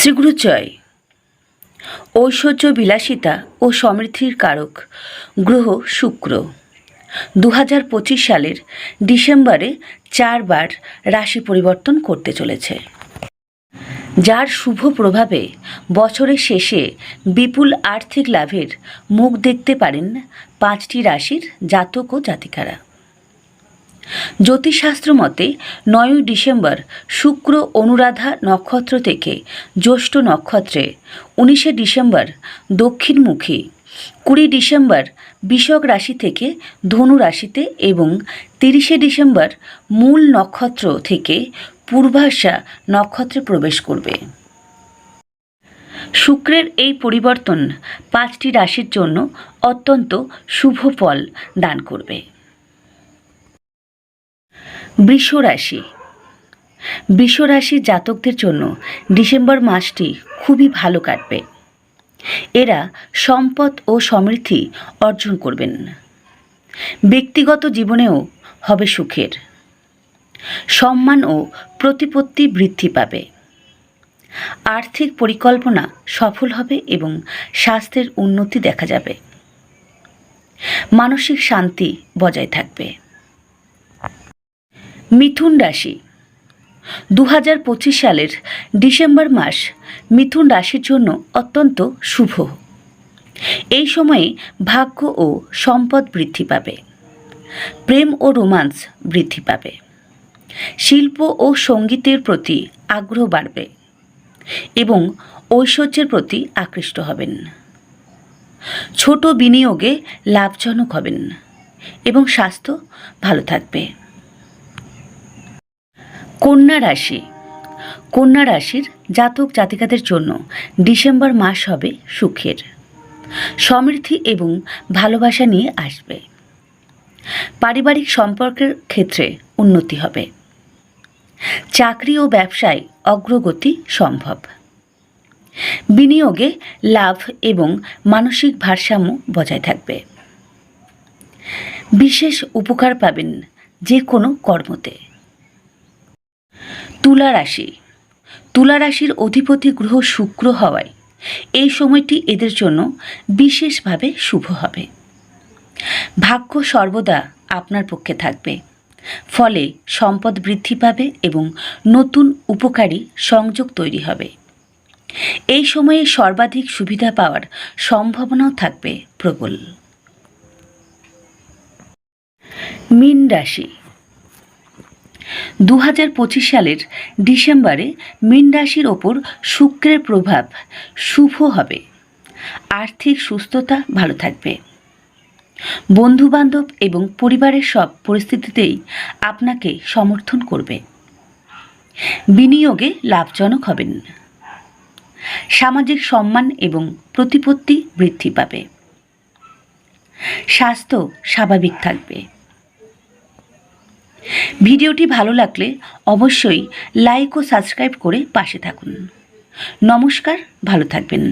শ্রীগুরু জয় ঐশ্বর্য বিলাসিতা ও সমৃদ্ধির কারক, গ্রহ শুক্র। দু হাজার পঁচিশ সালের ডিসেম্বরে চারবার রাশি পরিবর্তন করতে চলেছে। যার শুভ প্রভাবে বছরের শেষে বিপুল আর্থিক লাভের মুখ দেখতে পারেন পাঁচটি রাশির জাতক ও জাতিকারা। জ্যোতিষশাস্ত্র মতে, নয়ই ডিসেম্বর শুক্র অনুরাধা নক্ষত্র থেকে জ্যৈষ্ঠ নক্ষত্রে, উনিশে ডিসেম্বর দক্ষিণমুখী, কুড়ি ডিসেম্বর বিষক রাশি থেকে ধনু রাশিতে এবং তিরিশে ডিসেম্বর মূল নক্ষত্র থেকে পূর্বাশা নক্ষত্রে প্রবেশ করবে। শুক্রের এই পরিবর্তন পাঁচটি রাশির জন্য অত্যন্ত শুভ ফল দান করবে। বৃষ রাশি বৃষ রাশির জাতকদের জন্য ডিসেম্বর মাসটি খুবই ভালো কাটবে। এরা সম্পদ ও সমৃদ্ধি অর্জন করবেন। ব্যক্তিগত জীবনেও হবে সুখের। সম্মান ও প্রতিপত্তি বৃদ্ধি পাবে। আর্থিক পরিকল্পনা সফল হবে এবং স্বাস্থ্যের উন্নতি দেখা যাবে। মানসিক শান্তি বজায় থাকবে। মিথুন রাশি। দু হাজার পঁচিশ সালের ডিসেম্বর মাস মিথুন রাশির জন্য অত্যন্ত শুভ। এই সময়ে ভাগ্য ও সম্পদ বৃদ্ধি পাবে। প্রেম ও রোমান্স বৃদ্ধি পাবে। শিল্প ও সঙ্গীতের প্রতি আগ্রহ বাড়বে এবং ঐশ্বর্যের প্রতি আকৃষ্ট হবেন। ছোট বিনিয়োগে লাভজনক হবেন এবং স্বাস্থ্য ভালো থাকবে। কন্যা রাশি। কন্যা রাশির জাতক জাতিকাদের জন্য ডিসেম্বর মাস হবে সুখের। সমৃদ্ধি এবং ভালোবাসা নিয়ে আসবে। পারিবারিক সম্পর্কের ক্ষেত্রে উন্নতি হবে। চাকরি ও ব্যবসায় অগ্রগতি সম্ভব। বিনিয়োগে লাভ এবং মানসিক ভারসাম্য বজায় থাকবে। বিশেষ উপকার পাবেন যে কোনো কর্মতে। তুলা রাশি। তুলা রাশির অধিপতি গ্রহ শুক্র হওয়ায় এই সময়টি এদের জন্য বিশেষভাবে শুভ হবে। ভাগ্য সর্বদা আপনার পক্ষে থাকবে। ফলে সম্পদ বৃদ্ধি পাবে এবং নতুন উপকারী সংযোগ তৈরি হবে। এই সময়ে সর্বাধিক সুবিধা পাওয়ার সম্ভাবনাও থাকবে প্রবল। মীন রাশি। দু হাজার পঁচিশ সালের ডিসেম্বরে মীন রাশির ওপর শুক্রের প্রভাব শুভ হবে। আর্থিক সুস্থতা ভালো থাকবে। বন্ধুবান্ধব এবং পরিবারের সব পরিস্থিতিতেই আপনাকে সমর্থন করবে। বিনিয়োগে লাভজনক হবেন। সামাজিক সম্মান এবং প্রতিপত্তি বৃদ্ধি পাবে। স্বাস্থ্য স্বাভাবিক থাকবে। ভিডিওটি ভালো লাগলে অবশ্যই লাইক ও সাবস্ক্রাইব করে পাশে থাকুন। নমস্কার ভালো থাকবেন।